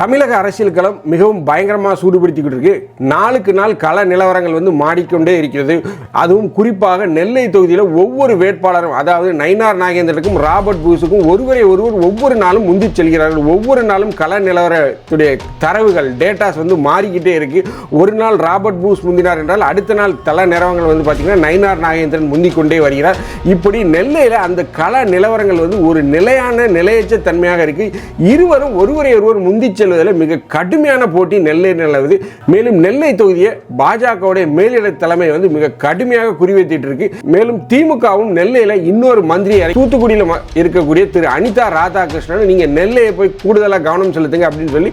தமிழக அரசியல் களம் மிகவும் பயங்கரமாக சூடுபிடித்துக்கிட்டு இருக்கு. நாளுக்கு நாள் கள நிலவரங்கள் வந்து மாடிக்கொண்டே இருக்கிறது. அதுவும் குறிப்பாக நெல்லை தொகுதியில் ஒவ்வொரு வேட்பாளரும் அதாவது நயினார் நாகேந்திரனுக்கும் ராபர்ட் பூஸுக்கும் ஒருவரை ஒருவர் ஒவ்வொரு நாளும் முந்தி செல்கிறார்கள். ஒவ்வொரு நாளும் கள நிலவரத்துடைய தரவுகள் டேட்டாஸ் வந்து மாறிக்கிட்டே இருக்கு. ஒரு நாள் ராபர்ட் பூஸ் முந்தினார் என்றால் அடுத்த நாள் தல நிலவரங்கள் வந்து பார்த்தீங்கன்னா நயினார் நாகேந்திரன் முந்திக்கொண்டே வருகிறார். இப்படி நெல்லையில் அந்த கள நிலவரங்கள் வந்து ஒரு நிலையான நிலையற்ற தன்மையாக இருக்கு. இருவரும் ஒருவரை ஒருவர் முந்தி செல்வதில் மிக கடுமையான போட்டி நெல்லை நிலவுது. மேலும் நெல்லை தொகுதியை பாஜகவுடைய மேலிட தலைமை வந்து மிக கடுமையாக குறிவைத்திட்டு இருக்கு மேலும் திமுகவும் நெல்லையில இன்னொரு மந்திரி தூத்துக்குடியில் இருக்கக்கூடிய திரு அனிதா ராதாகிருஷ்ணன். நீங்க நெல்லையை போய் கூடுதலாக கவனம் செலுத்துங்க அப்படின்னு சொல்லி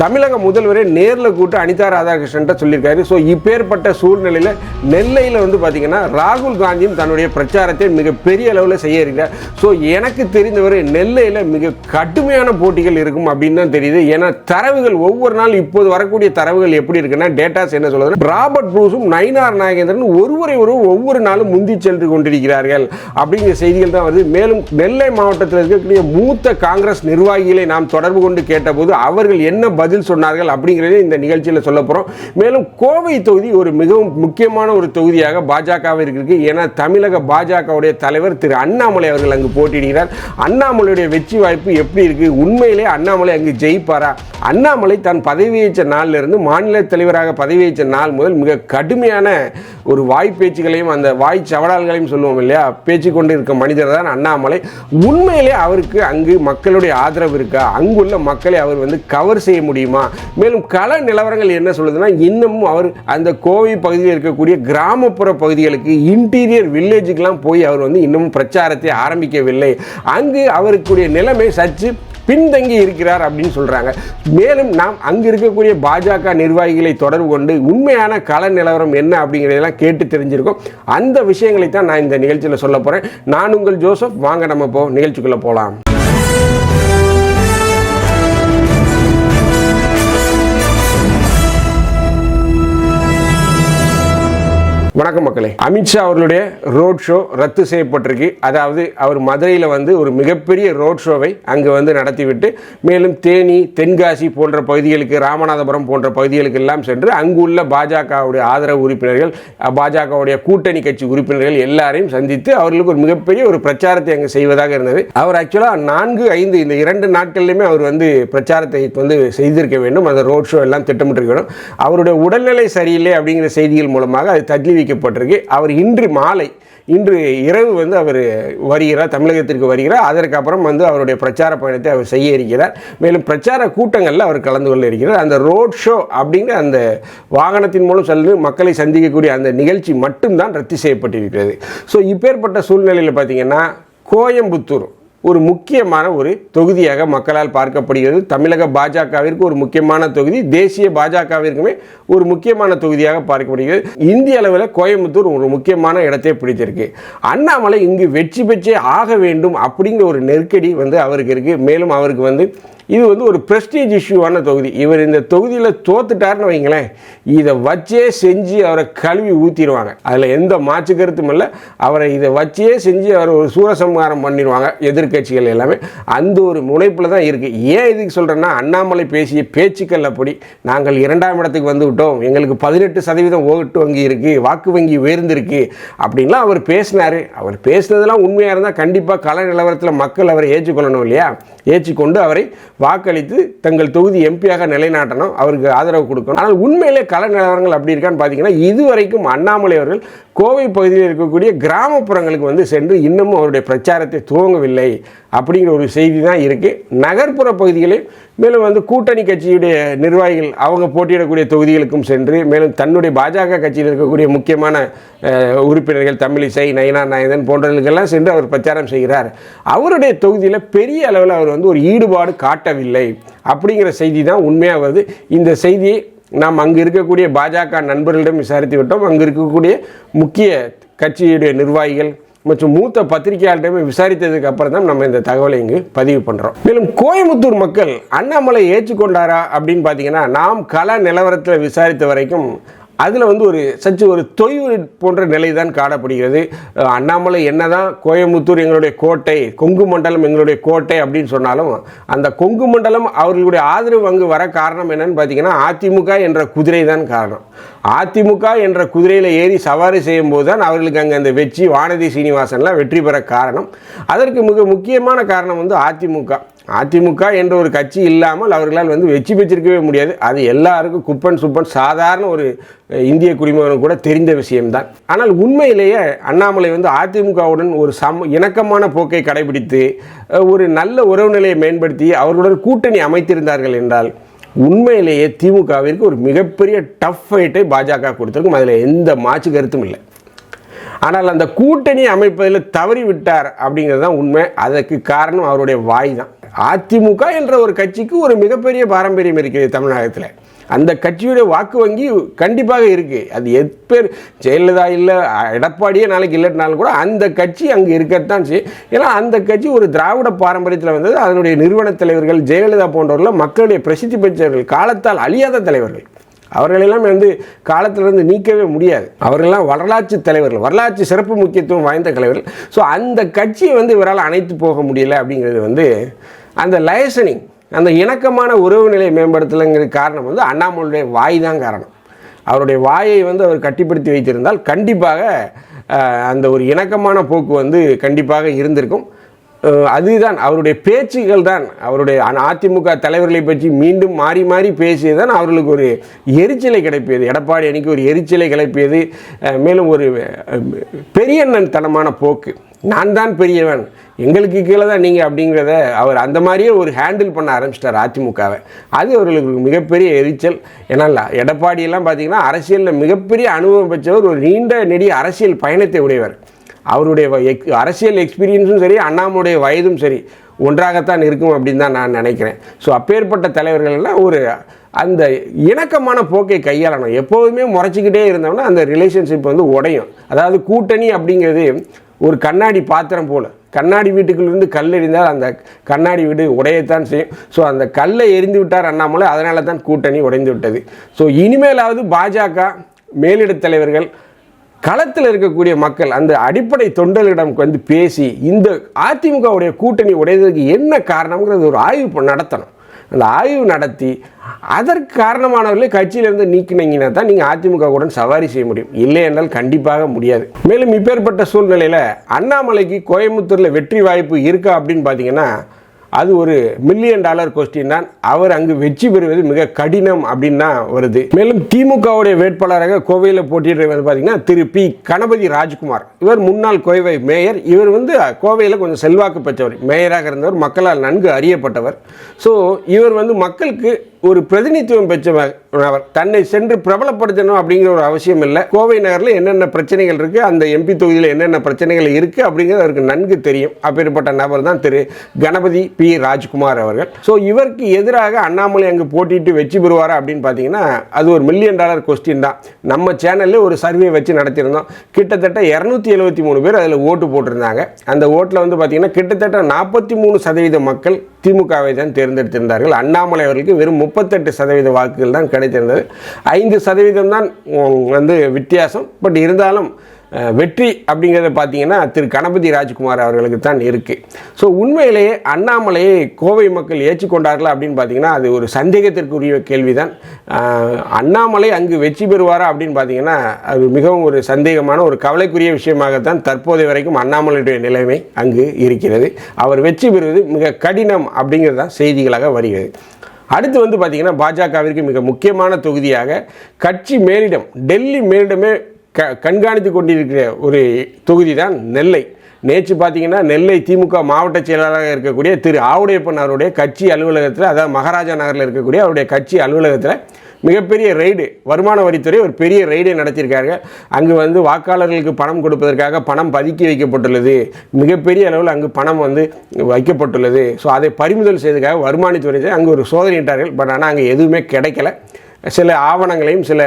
தமிழக முதல்வரே நேரில் கூட்டு அனிதா ராதாகிருஷ்ணன்ட்ட சொல்லியிருக்காரு. ஸோ இப்பேற்பட்ட சூழ்நிலையில் நெல்லையில் வந்து பார்த்தீங்கன்னா ராகுல் காந்தியும் தன்னுடைய பிரச்சாரத்தை மிகப்பெரிய அளவில் செய்ய இருக்கிறார். ஸோ எனக்கு தெரிந்தவரை நெல்லையில் மிக கடுமையான போட்டிகள் இருக்கும் அப்படின்னு தான் தெரியுது. ஏன்னா தரவுகள் ஒவ்வொரு நாள் இப்போது வரக்கூடிய தரவுகள் எப்படி இருக்குன்னா டேட்டாஸ் என்ன சொல்லுது ராபர்ட் ப்ரூஸும் நயினார் நாகேந்திரன் ஒருவரை ஒருவர் ஒவ்வொரு நாளும் முந்தி சென்று கொண்டிருக்கிறார்கள் அப்படிங்கிற செய்திகள் தான் வருது. மேலும் நெல்லை மாவட்டத்தில் இருக்கக்கூடிய மூத்த காங்கிரஸ் நிர்வாகிகளை நாம் தொடர்பு கொண்டு கேட்டபோது அவர்கள் என்ன பதில் சொன்னார்கள் அப்படிங்கிறதே இந்த நிகழ்ச்சியில் சொல்ல போகிறோம் மேலும் கோவை தொகுதி ஒரு மிகவும் முக்கியமான ஒரு தொகுதியாக பாஜகவிற்கு இருக்கு ஏன்னா தமிழக பாஜகவுடைய தலைவர் திரு அண்ணாமலை அவர்கள் அங்கு போட்டியிடுகிறார். அண்ணாமலையுடைய வெற்றி வாய்ப்பு எப்படி இருக்கு? உண்மையிலே அண்ணாமலை அங்கு ஜெயிப்பாரா? அண்ணாமலை தன் பதவியேற்ற நாளில் இருந்து மாநில தலைவராக பதவியேற்ற நாள் முதல் மிக கடுமையான ஒரு வாய் பேச்சுகளையும் அந்த வாய் சவடால்களையும் சொல்லுவோம் இல்லையா? பேச்சு கொண்டு இருக்க மனிதர் தான் அண்ணாமலை. உண்மையிலே அவருக்கு அங்கு மக்களுடைய ஆதரவு இருக்கா? அங்குள்ள மக்களை அவர் வந்து கவர் செய்ய முடியும்? மேலும் கள நிலவரங்கள் என்ன சொல்லுதுன்னா இன்னமும் அவர் அந்த கோவை பகுதியில் இருக்கக்கூடிய கிராமப்புற பகுதிகளுக்கு இன்டீரியர் வில்லேஜுக்கெல்லாம் போய் அவர் வந்து இன்னமும் பிரச்சாரத்தை ஆரம்பிக்கவில்லை. அங்கு அவருக்குரிய நிலைமை சற்று பின்தங்கி இருக்கிறார் அப்படின்னு சொல்றாங்க. மேலும் நாம் அங்கு இருக்கக்கூடிய பாஜக நிர்வாகிகளை தொடர்பு கொண்டு உண்மையான கள நிலவரம் என்ன அப்படிங்கிறதெல்லாம் கேட்டு தெரிஞ்சிருக்கோம். அந்த விஷயங்களை தான் நான் இந்த நிகழ்ச்சியில் சொல்ல போறேன். நான் உங்கள் ஜோசப் வாங்க நம்ம இப்போ நிகழ்ச்சிக்குள்ளே போகலாம் வணக்கம் மக்களே. அமித்ஷா அவர்களுடைய ரோட் ஷோ ரத்து செய்யப்பட்டிருக்கு. அதாவது அவர் மதுரையில் வந்து ஒரு மிகப்பெரிய ரோட் ஷோவை அங்கே வந்து நடத்திவிட்டு மேலும் தேனி தென்காசி போன்ற பகுதிகளுக்கு ராமநாதபுரம் போன்ற பகுதிகளுக்கு எல்லாம் சென்று அங்குள்ள பாஜகவுடைய ஆதரவு உறுப்பினர்கள் பாஜகவுடைய கூட்டணி கட்சி உறுப்பினர்கள் எல்லாரையும் சந்தித்து அவர்களுக்கு ஒரு மிகப்பெரிய ஒரு பிரச்சாரத்தை அங்கே செய்வதாக இருந்தது. அவர் ஆக்சுவலாக நான்கு ஐந்து இந்த இரண்டு நாட்கள்லையுமே அவர் வந்து பிரச்சாரத்தை வந்து செய்திருக்க வேண்டும். அந்த ரோட் ஷோ எல்லாம் திட்டமிட்டிருக்க வேண்டும். அவருடைய உடல்நிலை சரியில்லை அப்படிங்கிற செய்திகள் மூலமாக அது தள்ளி அறிவிக்கப்பட்டிருக்கு. அவர் இன்று மாலை இன்று இரவு வந்து அவர் வருகிறார் தமிழகத்திற்கு வருகிறார். அதற்கப்புறம் வந்து அவருடைய பிரச்சார பயணத்தை அவர் செய்ய இருக்கிறார். மேலும் பிரச்சார கூட்டங்களில் அவர் கலந்து கொள்ள இருக்கிறார். அந்த ரோட் ஷோ அப்படிங்கிற அந்த வாகனத்தின் மூலம் சென்று மக்களை சந்திக்கக்கூடிய அந்த நிகழ்ச்சி மட்டும்தான் ரத்து செய்யப்பட்டிருக்கிறது. ஸோ இப்பேற்பட்ட சூழ்நிலையில் பார்த்தீங்கன்னா கோயம்புத்தூர் ஒரு முக்கியமான ஒரு தொகுதியாக மக்களால் பார்க்கப்படுகிறது. தமிழக பாஜகவிற்கு ஒரு முக்கியமான தொகுதி தேசிய பாஜகவிற்குமே ஒரு முக்கியமான தொகுதியாக பார்க்கப்படுகிறது. இந்திய அளவில் கோயம்புத்தூர் ஒரு முக்கியமான இடத்தை பிடித்திருக்கு. அண்ணாமலை இங்கு வெற்றி பெற்றே ஆக வேண்டும் அப்படிங்கிற ஒரு நெருக்கடி வந்து அவருக்கு இருக்குது மேலும் அவருக்கு வந்து இது வந்து ஒரு பிரஸ்டீஜ் இஷ்யூவான தொகுதி. இவர் இந்த தொகுதியில் தோத்துட்டார்னு வைங்களேன் இதை வச்சே செஞ்சு அவரை கழுவி ஊற்றிடுவாங்க அதில் எந்த மாற்று கருத்தும் இல்லை. அவரை இதை வச்சே செஞ்சு அவர் ஒரு சூரசம்ஹாரம் பண்ணிடுவாங்க எதிர்க்கட்சிகள் எல்லாமே. அந்த ஒரு முனைப்பில் தான் இருக்குது ஏன் இதுக்கு சொல்கிறேன்னா அண்ணாமலை பேசிய பேச்சுக்கள் அப்படி. நாங்கள் இரண்டாம் இடத்துக்கு வந்து விட்டோம். எங்களுக்கு பதினெட்டு சதவீதம் ஓட்டு வங்கி இருக்குது வாக்கு வங்கி உயர்ந்திருக்கு அப்படின்லாம் அவர் பேசினார். அவர் பேசினதெல்லாம் உண்மையாக இருந்தால் கண்டிப்பாக கள நிலவரத்தில் மக்கள் அவரை ஏற்றுக்கொள்ளணும் இல்லையா? ஏற்றுக்கொண்டு அவரை வாக்களித்து தங்கள் தொகுதி எம்பியாக நிலைநாட்டணும் அவருக்கு ஆதரவு கொடுக்கணும். ஆனால் உண்மையிலே கள நிலவரங்கள் அப்படி இருக்கான்னு பார்த்தீங்கன்னா இதுவரைக்கும் அண்ணாமலை அவர்கள் கோவை பகுதியில் இருக்கக்கூடிய கிராமப்புறங்களுக்கு வந்து சென்று இன்னமும் அவருடைய பிரச்சாரத்தை துவங்கவில்லை. அப்படிங்கிற ஒரு செய்தி தான் இருக்குது நகர்ப்புற பகுதிகளில் மேலும் வந்து கூட்டணி கட்சியுடைய நிர்வாகிகள் அவங்க போட்டியிடக்கூடிய தொகுதிகளுக்கும் சென்று மேலும் தன்னுடைய பாஜக கட்சியில் இருக்கக்கூடிய முக்கியமான உறுப்பினர்கள் தமிழிசை நயனா நாயகன் போன்றவர்களுக்கெல்லாம் சென்று அவர் பிரச்சாரம் செய்கிறார். அவருடைய தொகுதியில் பெரிய அளவில் அவர் வந்து ஒரு ஈடுபாடு காட்டவில்லை அப்படிங்கிற செய்தி தான் உண்மையாக வருது. இந்த செய்தியை நாம் அங்கு இருக்கக்கூடிய பாஜக நண்பர்களிடம் விசாரித்து விட்டோம். அங்கே இருக்கக்கூடிய முக்கிய கட்சியுடைய நிர்வாகிகள் மற்றும் மூத்த பத்திரிகையாளர்கிட்டமே விசாரித்ததுக்கு அப்புறம் தான் நம்ம இந்த தகவலை இங்கு பதிவு பண்ணுறோம் மேலும் கோயம்புத்தூர் மக்கள் அண்ணாமலை ஏற்றுக்கொண்டாரா அப்படின்னு பார்த்தீங்கன்னா நாம் கள நிலவரத்தில் விசாரித்த வரைக்கும் அதில் வந்து ஒரு சற்று ஒரு தொய்வு போன்ற நிலை தான் காணப்படுகிறது அண்ணாமலை என்னதான் கோயம்புத்தூர் எங்களுடைய கோட்டை கொங்கு மண்டலம் எங்களுடைய கோட்டை அப்படின்னு சொன்னாலும் அந்த கொங்கு மண்டலம் அவர்களுடைய ஆதரவு அங்கு வர காரணம் என்னன்னு பார்த்தீங்கன்னா அதிமுக என்ற குதிரை தான் காரணம். அதிமுக என்ற குதிரையில் ஏறி சவாரி செய்யும் போது தான் அவர்களுக்கு அங்கே அந்த வெற்றி வானதி சீனிவாசன்லாம் வெற்றி பெற காரணம். அதற்கு மிக முக்கியமான காரணம் வந்து அதிமுக. அதிமுக என்ற ஒரு கட்சி இல்லாமல் அவர்களால் வந்து வெற்றி பெற்றிருக்கவே முடியாது. அது எல்லாருக்கும் குப்பன் சுப்பன் சாதாரண ஒரு இந்திய குடிமகனும் கூட தெரிந்த விஷயம்தான். ஆனால் உண்மையிலேயே அண்ணாமலை வந்து அதிமுகவுடன் ஒரு சம இணக்கமான போக்கை கடைபிடித்து ஒரு நல்ல உறவு நிலையை மேம்படுத்தி அவர்களுடன் கூட்டணி அமைத்திருந்தார்கள் என்றால் உண்மையிலேயே திமுகவிற்கு ஒரு மிகப்பெரிய டஃப் ஃபைட்டை பாஜக கொடுத்துருக்கும். அதில் எந்த மாற்று கருத்தும் இல்லை. ஆனால் அந்த கூட்டணி அமைப்பதில் தவறிவிட்டார் அப்படிங்கிறது தான் உண்மை. அதற்கு காரணம் அவருடைய வாய் தான். அதிமுக என்ற ஒரு கட்சிக்கு ஒரு மிகப்பெரிய பாரம்பரியம் இருக்குது தமிழகத்தில். அந்த கட்சியுடைய வாக்கு வங்கி கண்டிப்பாக இருக்குது அது எப்பேர் ஜெயலலிதா இல்லை எடப்பாடியே நாளைக்கு இல்லைனாலும் கூட அந்த கட்சி அங்கே இருக்கத்தான் செய்யும். ஏன்னா அந்த கட்சி ஒரு திராவிட பாரம்பரியத்தில் வந்தது. அதனுடைய நிறுவன தலைவர்கள் ஜெயலலிதா போன்றவர்கள் மக்களுடைய பிரசித்தி பெற்றவர்கள் காலத்தால் அழியாத தலைவர்கள். அவர்களெல்லாம் வந்து காலத்திலிருந்து நீக்கவே முடியாது. அவர்களெல்லாம் வரலாற்று தலைவர்கள் வரலாற்று சிறப்பு முக்கியத்துவம் வாய்ந்த தலைவர்கள். ஸோ அந்த கட்சியை வந்து இவரால் அணைத்து போக முடியல அப்படிங்கிறது வந்து அந்த லயசனிங் அந்த இணக்கமான உறவு நிலையை மேம்படுத்தலைங்கிற காரணம் வந்து அண்ணாமலையுடைய வாய் தான் காரணம். அவருடைய வாயை வந்து அவர் கட்டிப்படுத்தி வைத்திருந்தால் கண்டிப்பாக அந்த ஒரு இணக்கமான போக்கு வந்து கண்டிப்பாக இருந்திருக்கும். அதுதான். அவருடைய பேச்சுகள் தான். அவருடைய அதிமுக தலைவர்களை பற்றி மீண்டும் மாறி மாறி பேசியது தான் அவர்களுக்கு ஒரு எரிச்சலை கிடைப்பியது எடப்பாடி அணிக்கு ஒரு எரிச்சலை கிளப்பியது. மேலும் ஒரு பெரியண்ணன் தனமான போக்கு. நான் தான் பெரியவன். எங்களுக்கு கீழே தான் நீங்கள் அப்படிங்கிறத அவர் அந்த மாதிரியே ஒரு ஹேண்டில் பண்ண ஆரம்பிச்சிட்டார் அதிமுகவை. அது அவர்களுக்கு மிகப்பெரிய எரிச்சல். ஏன்னா எடப்பாடியெல்லாம் பார்த்தீங்கன்னா அரசியலில் மிகப்பெரிய அனுபவம் பெற்றவர் ஒரு நீண்ட நெடிய அரசியல் பயணத்தை உடையவர். அவருடைய வ- எக்- அரசியல் எக்ஸ்பீரியன்ஸும் சரி அண்ணாமுடைய வயதும் சரி ஒன்றாகத்தான் இருக்கும் அப்படின்னு தான் நான் நினைக்கிறேன். ஸோ அப்பேற்பட்ட தலைவர்கள் எல்லாம் ஒரு அந்த இணக்கமான போக்கை கையாளணும். எப்போதுமே முறைச்சிக்கிட்டே இருந்தோம்னா அந்த ரிலேஷன்ஷிப் வந்து உடையும். அதாவது கூட்டணி அப்படிங்கிறது ஒரு கண்ணாடி பாத்திரம் போல். கண்ணாடி வீட்டுக்குள்ளேருந்து கல் எறிந்தால் அந்த கண்ணாடி வீடு உடையத்தான் செய்யும். ஸோ அந்த கல்லை எரிந்து விட்டார் அண்ணாமலை அதனால தான் கூட்டணி உடைந்து விட்டது. ஸோ இனிமேலாவது பாஜக மேலிடத் தலைவர்கள் களத்தில் இருக்கக்கூடிய மக்கள் அந்த அடிப்படை தொண்டர்களிடம் வந்து பேசி இந்த அதிமுகவுடைய கூட்டணி உடையதற்கு என்ன காரணம்ங்கிறது ஒரு ஆய்வு நடத்தணும். அந்த ஆய்வு நடத்தி அதற்கு காரணமானவர்களை கட்சியிலிருந்து நீக்கினீங்கன்னா தான் நீங்கள் அதிமுக உடன் சவாரி செய்ய முடியும். இல்லை என்றால் கண்டிப்பாக முடியாது. மேலும் இப்பேற்பட்ட சூழ்நிலையில் அண்ணாமலைக்கு கோயம்புத்தூரில் வெற்றி வாய்ப்பு இருக்கா அப்படின்னு பார்த்தீங்கன்னா அது ஒரு மில்லியன் டாலர் கொஸ்டின் தான். அவர் அங்கு வெற்றி பெறுவது மிக கடினம் அப்படின்னு தான் வருது. மேலும் திமுகவுடைய வேட்பாளராக கோவையில் போட்டியிடுறது பார்த்தீங்கன்னா திரு பி கணபதி ராஜ்குமார். இவர் முன்னாள் கோவை மேயர். இவர் வந்து கோவையில் கொஞ்சம் செல்வாக்கு பெற்றவர். மேயராக இருந்தவர் மக்களால் நன்கு அறியப்பட்டவர். ஸோ இவர் வந்து மக்களுக்கு ஒரு பிரதிநிதித்துவம் பெற்றவர் தன்னை சென்று பிரபலப்படுத்தணும் அப்படிங்கிற ஒரு அவசியம் இல்லை. கோவை நகரில் என்னென்ன பிரச்சனைகள் இருக்குது அந்த எம்பி தொகுதியில் என்னென்ன பிரச்சனைகள் இருக்குது அப்படிங்கிறது அவருக்கு நன்கு தெரியும். அப்பேற்பட்ட நபர் தான் திரு கணபதி பி. ராஜ்குமார் அவர்கள். ஸோ இவருக்கு எதிராக அண்ணாமலை அங்கு போட்டிட்டு வெற்றி பெறுவாரா அப்படின்னு பார்த்தீங்கன்னா அது ஒரு மில்லியன் டாலர் கொஸ்டின் தான். நம்ம சேனலில் ஒரு சர்வே வச்சு நடத்தியிருந்தோம். கிட்டத்தட்ட இரநூத்தி எழுபத்தி மூணு பேர் அதில் ஓட்டு போட்டிருந்தாங்க. அந்த ஓட்டில் வந்து பார்த்தீங்கன்னா கிட்டத்தட்ட நாற்பத்தி மூணு சதவீத மக்கள் திமுகவை தான் தேர்ந்தெடுத்திருந்தார்கள். அண்ணாமலை அவர்களுக்கு வெறும் முப்பத்தெட்டு சதவீத வாக்குகள் தான் கிடைத்திருந்தது. ஐந்து சதவீதம் தான் வந்து வித்தியாசம். பட் இருந்தாலும் வெற்றி அப்படிங்கிறத பார்த்தீங்கன்னா திரு கணபதி ராஜ்குமார் அவர்களுக்கு தான் இருக்குது ஸோ உண்மையிலேயே அண்ணாமலையை கோவை மக்கள் ஏற்றுக்கொண்டார்களா அப்படின்னு பார்த்தீங்கன்னா அது ஒரு சந்தேகத்திற்குரிய கேள்விதான். அண்ணாமலை அங்கு வெற்றி பெறுவாரா அப்படின்னு பார்த்தீங்கன்னா அது மிகவும் ஒரு சந்தேகமான ஒரு கவலைக்குரிய விஷயமாகத்தான் தற்போதைய வரைக்கும் அண்ணாமலையுடைய நிலைமை அங்கு இருக்கிறது. அவர் வெற்றி பெறுவது மிக கடினம் அப்படிங்கிறது தான் செய்திகளாக வருகிறது. அடுத்து வந்து பார்த்திங்கன்னா பாஜகவிற்கு மிக முக்கியமான தொகுதியாக கட்சி மேலிடம் டெல்லி மேலிடமே க கண்காணித்து கொண்டிருக்கிற ஒரு தொகுதி தான் நெல்லை. நேற்று பார்த்தீங்கன்னா நெல்லை திமுக மாவட்ட செயலாளராக இருக்கக்கூடிய திரு ஆவுடையப்பன் அவருடைய கட்சி அலுவலகத்தில் அதாவது மகாராஜா நகரில் இருக்கக்கூடிய அவருடைய கட்சி அலுவலகத்தில் மிகப்பெரிய ரெய்டு வருமான வரித்துறை ஒரு பெரிய ரெய்டை நடத்தியிருக்காங்க. அங்கு வந்து வாக்காளர்களுக்கு பணம் கொடுப்பதற்காக பணம் பதுக்கி வைக்கப்பட்டுள்ளது. மிகப்பெரிய அளவில் அங்கு பணம் வந்து வைக்கப்பட்டுள்ளது. ஸோ அதை பறிமுதல் செய்ததுக்காக வருமானத்துறை அங்கு ஒரு சோதனையிட்டார்கள் பட் ஆனால் அங்கே எதுவுமே கிடைக்கல. சில ஆவணங்களையும் சில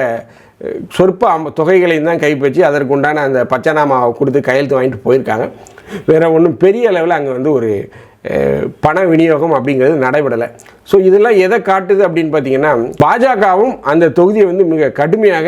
சொற்ப தொகைகளையும் தான் கைப்பற்றி அதற்குண்டான அந்த பச்சைநாமாவை கொடுத்து கையெழுத்து வாங்கிட்டு போயிருக்காங்க. வேற ஒன்றும் பெரிய அளவில் அங்கே வந்து ஒரு பண விநியோகம் அப்படிங்கிறது நடைபெறலை. ஸோ இதெல்லாம் எதை காட்டுது அப்படின்னு பார்த்தீங்கன்னா பாஜகவும் அந்த தொகுதியை வந்து மிக கடுமையாக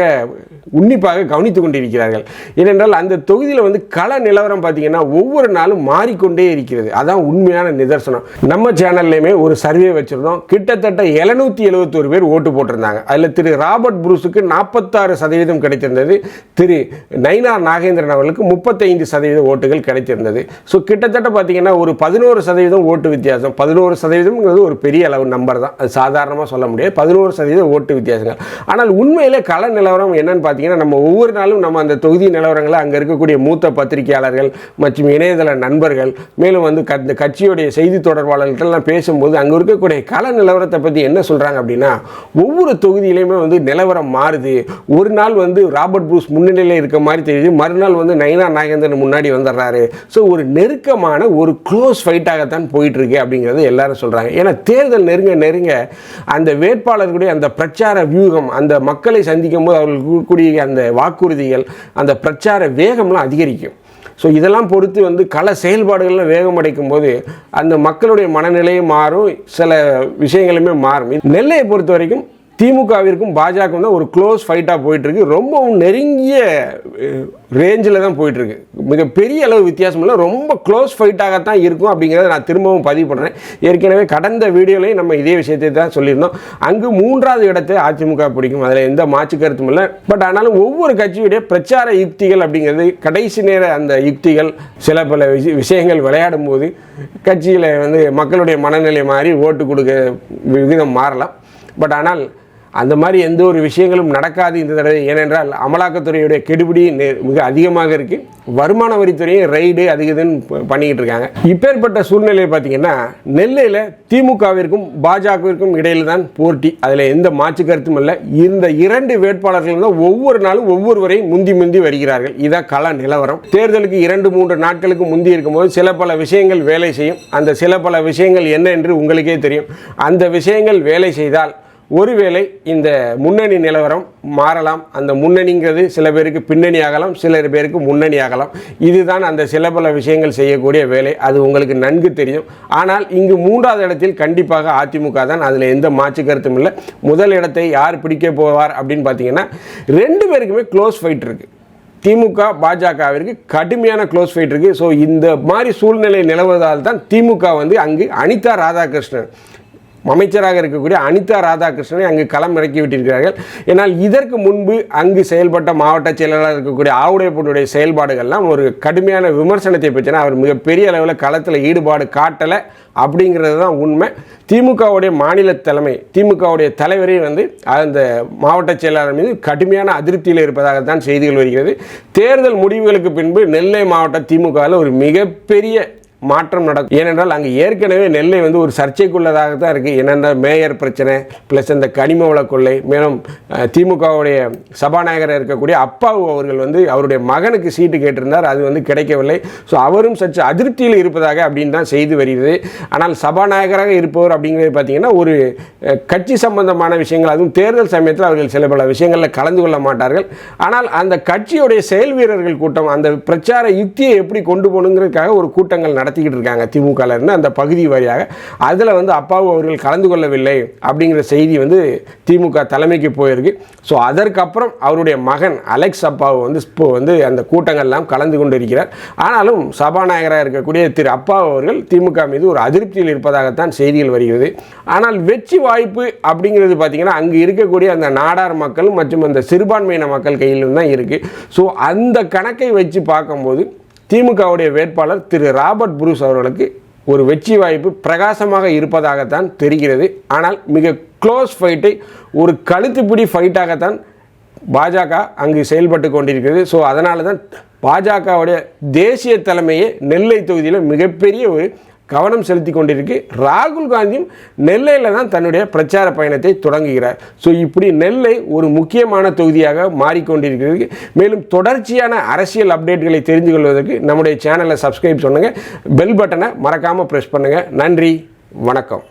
உன்னிப்பாக கவனித்துக் கொண்டிருக்கிறார்கள் ஏனென்றால் அந்த தொகுதியில் வந்து கள நிலவரம் பார்த்தீங்கன்னா ஒவ்வொரு நாளும் மாறிக்கொண்டே இருக்கிறது. அதான் உண்மையான நிதர்சனம். நம்ம சேனல்லையுமே ஒரு சர்வே வச்சிருந்தோம். கிட்டத்தட்ட எழுநூத்தி எழுபத்தோரு பேர் ஓட்டு போட்டிருந்தாங்க. அதில் திரு ராபர்ட் புரூஸுக்கு நாற்பத்தாறு சதவீதம் கிடைத்திருந்தது. திரு நயினார் நாகேந்திரன் அவர்களுக்கு முப்பத்தைந்து சதவீத ஓட்டுகள் கிடைத்திருந்தது. ஸோ கிட்டத்தட்ட பார்த்தீங்கன்னா ஒரு பதினோரு சதவீதம் ஓட்டு வித்தியாசம். பதினோரு சதவீதம்ங்கிறது ஒரு பெரிய அளவு நம்பர் தான். அது சாதாரணமாக சொல்ல முடியாது. பதினோரு சதவீத ஓட்டு வித்தியாசங்கள். ஆனால் உண்மையிலே கள நிலவரம் என்னன்னு பார்த்தீங்கன்னா நம்ம ஒவ்வொரு நாளும் நம்ம அந்த தொகுதி நிலவரங்களை அங்கே இருக்கக்கூடிய மூத்த பத்திரிகையாளர்கள் மற்றும் இணையதள நண்பர்கள் மேலும் வந்து க- இந்த கட்சியுடைய செய்தி தொடர்பாளர்கள்ட்டெல்லாம் பேசும்போது அங்கே இருக்கக்கூடிய கள நிலவரத்தை பற்றி என்ன சொல்கிறாங்க அப்படின்னா ஒவ்வொரு தொகுதியிலையுமே வந்து நிலவரம் மாறுது. ஒரு நாள் வந்து ராபர்ட் ப்ரூஸ் முன்னிலையில் இருக்க மாதிரி தெரியுது. மறுநாள் வந்து நயனா நாகேந்திரன் முன்னாடி வந்துடுறாரு. ஸோ ஒரு நெருக்கமான ஒரு க்ளோஸ் ஃபைட்டாகத்தான் போயிட்டுருக்கு அப்படிங்கிறது எல்லாரும் சொல்கிறாங்க ஏன்னா தேர்தல் நெருங்க நெருங்க அந்த வேட்பாளர்களுடைய அந்த பிரச்சார வியூகம் அந்த மக்களை சந்திக்கும் போது அவர்களுக்கு கூடிய அந்த வாக்குறுதிகள் அந்த பிரச்சார வேகம்லாம் அதிகரிக்கும். ஸோ இதெல்லாம் பொறுத்து வந்து கல செயல்பாடுகள்லாம் வேகம் அடைக்கும் போது அந்த மக்களுடைய மனநிலையும் மாறும் சில விஷயங்களுமே மாறும். நெல்லையை பொறுத்த வரைக்கும் திமுகவிற்கும் பாஜகவும் தான் ஒரு க்ளோஸ் ஃபைட்டாக போயிட்டுருக்கு. ரொம்பவும் நெருங்கிய ரேஞ்சில் தான் போயிட்டுருக்கு. மிகப்பெரிய அளவு வித்தியாசம் இல்லை ரொம்ப க்ளோஸ் ஃபைட்டாகத்தான் இருக்கும் அப்படிங்கிறத நான் திரும்பவும் பதிவு பண்ணுறேன் ஏற்கனவே கடந்த வீடியோலையும் நம்ம இதே விஷயத்தை தான் சொல்லியிருந்தோம். அங்கு மூன்றாவது இடத்தை அதிமுக பிடிக்கும். அதில் எந்த மாற்று கருத்தும் இல்லை. பட் ஆனாலும் ஒவ்வொரு கட்சியுடைய பிரச்சார யுக்திகள் அப்படிங்கிறது கடைசி நேர அந்த யுக்திகள் சில பல விஷய விஷயங்கள் விளையாடும் போது கட்சியில் வந்து மக்களுடைய மனநிலை மாறி ஓட்டு கொடுக்க விகிதம் மாறலாம். பட் ஆனால் அந்த மாதிரி எந்த ஒரு விஷயங்களும் நடக்காது இந்த தடவை. ஏனென்றால் அமலாக்கத்துறையுடைய கெடுபிடி நெ- மிக அதிகமாக இருக்குது வருமான வரித்துறையும் ரைடு அது இதுன்னு ப- பண்ணிக்கிட்டு இருக்காங்க. இப்பேற்பட்ட சூழ்நிலையை பார்த்தீங்கன்னா நெல்லையில் திமுகவிற்கும் பாஜகவிற்கும் இடையில் தான் போட்டி. அதில் எந்த மாற்று கருத்தும் இல்லை. இந்த இரண்டு வேட்பாளர்கள் தான் ஒவ்வொரு நாளும் ஒவ்வொருவரையும் முந்தி முந்தி வருகிறார்கள். இதான் கள நிலவரம். தேர்தலுக்கு இரண்டு மூன்று நாட்களுக்கு முந்தி இருக்கும்போது சில பல விஷயங்கள் வேலை செய்யும். அந்த சில பல விஷயங்கள் என்ன என்று உங்களுக்கே தெரியும். அந்த விஷயங்கள் வேலை செய்தால் ஒருவேளை இந்த முன்னணி நிலவரம் மாறலாம். அந்த முன்னணிங்கிறது சில பேருக்கு பின்னணி ஆகலாம் சில பேருக்கு முன்னணி ஆகலாம். இதுதான் அந்த சில பல விஷயங்கள் செய்யக்கூடிய வேலை. அது உங்களுக்கு நன்கு தெரியும். ஆனால் இங்கு மூன்றாவது இடத்தில் கண்டிப்பாக அதிமுக தான். அதில் எந்த மாற்று கருத்தும் இல்லை. முதல் இடத்தை யார் பிடிக்க போவார் அப்படின்னு பார்த்தீங்கன்னா ரெண்டு பேருக்குமே க்ளோஸ் ஃபைட் இருக்குது திமுக பாஜகவிற்கு கடுமையான க்ளோஸ் ஃபைட் இருக்குது ஸோ இந்த மாதிரி சூழ்நிலை நிலவுவதால் தான் திமுக வந்து அங்கு அனிதா ராதாகிருஷ்ணன் அமைச்சராக இருக்கக்கூடிய அனிதா ராதாகிருஷ்ணனை அங்கு களம் இறக்கி விட்டிருக்கிறார்கள். ஏன்னால் இதற்கு முன்பு அங்கு செயல்பட்ட மாவட்ட செயலாளராக இருக்கக்கூடிய ஆவுடையப்பனுடைய செயல்பாடுகள்லாம் ஒரு கடுமையான விமர்சனத்தை பெற்றன. அவர் மிகப்பெரிய அளவில் களத்தில் ஈடுபாடு காட்டலை அப்படிங்கிறது தான் உண்மை. திமுகவுடைய மாநில தலைமை திமுகவுடைய தலைவரே வந்து அந்த மாவட்ட செயலாளர் மீது கடுமையான அதிருப்தியில் இருப்பதாகத்தான் செய்திகள் வருகிறது. தேர்தல் முடிவுகளுக்கு பின்பு நெல்லை மாவட்ட திமுகவில் ஒரு மிகப்பெரிய மாற்றம் நடக்கும். ஏனென்றால் அங்கே ஏற்கனவே நெல்லை வந்து ஒரு சர்ச்சைக்குள்ளதாக தான் இருக்குது என்னென்றால் மேயர் பிரச்சனை ப்ளஸ் இந்த கனிம வள கொள்ளை மேலும் திமுகவுடைய சபாநாயகராக இருக்கக்கூடிய அப்பாவு அவர்கள் வந்து அவருடைய மகனுக்கு சீட்டு கேட்டிருந்தார். அது வந்து கிடைக்கவில்லை. ஸோ அவரும் சற்று அதிருப்தியில் இருப்பதாக அப்படின்னு தான் செய்து வருகிறது. ஆனால் சபாநாயகராக இருப்பவர் அப்படிங்கிறது பார்த்தீங்கன்னா ஒரு கட்சி சம்பந்தமான விஷயங்கள் அதுவும் தேர்தல் சமயத்தில் அவர்கள் சில பல விஷயங்களில் கலந்து கொள்ள மாட்டார்கள். ஆனால் அந்த கட்சியுடைய செயல் வீரர்கள் கூட்டம் அந்த பிரச்சார யுக்தியை எப்படி கொண்டு போகணுங்கிறதுக்காக ஒரு கூட்டங்கள் நடத்திக்கிட்டு இருக்காங்க திமுகலேருந்து அந்த பகுதி வாரியாக அதில் வந்து அப்பாவு அவர்கள் கலந்து கொள்ளவில்லை அப்படிங்கிற செய்தி வந்து திமுக தலைமைக்கு போயிருக்கு. ஸோ அதற்கப்புறம் அவருடைய மகன் அலெக்ஸ் அப்பாவு வந்து இப்போ வந்து அந்த கூட்டங்கள்லாம் கலந்து கொண்டு இருக்கிறார் ஆனாலும் சபாநாயகராக இருக்கக்கூடிய திரு அப்பாவு அவர்கள் திமுக மீது ஒரு அதிருப்தியில் இருப்பதாகத்தான் செய்திகள் வருகிறது. ஆனால் வெற்றி வாய்ப்பு அப்படிங்கிறது பார்த்தீங்கன்னா அங்கு இருக்கக்கூடிய அந்த நாடார் மக்கள் மற்றும் அந்த சிறுபான்மையின மக்கள் கையிலும் தான் இருக்குது ஸோ அந்த கணக்கை வச்சு பார்க்கும்போது திமுகவுடைய வேட்பாளர் திரு ராபர்ட் புரூஸ் அவர்களுக்கு ஒரு வெற்றி வாய்ப்பு பிரகாசமாக இருப்பதாகத்தான் தெரிகிறது. ஆனால் மிக க்ளோஸ் ஃபைட்டை ஒரு கழுத்துப்பிடி ஃபைட்டாகத்தான் பாஜக அங்கு செயல்பட்டு கொண்டிருக்கிறது. ஸோ அதனால தான் பாஜகவுடைய தேசிய தலைமையே நெல்லை தொகுதியில் மிகப்பெரிய ஒரு கவனம் செலுத்தி கொண்டிருக்கு. ராகுல் காந்தியும் நெல்லையில் தான் தன்னுடைய பிரச்சார பயணத்தை தொடங்குகிறார். ஸோ இப்படி நெல்லை ஒரு முக்கியமான தொகுதியாக மாறிக்கொண்டிருக்கிறது. மேலும் தொடர்ச்சியான அரசியல் அப்டேட்களை தெரிந்து கொள்வதற்கு நம்முடைய சேனலை சப்ஸ்கிரைப் பண்ணுங்கள் பெல் பட்டனை மறக்காமல் ப்ரெஸ் பண்ணுங்கள் நன்றி. வணக்கம்.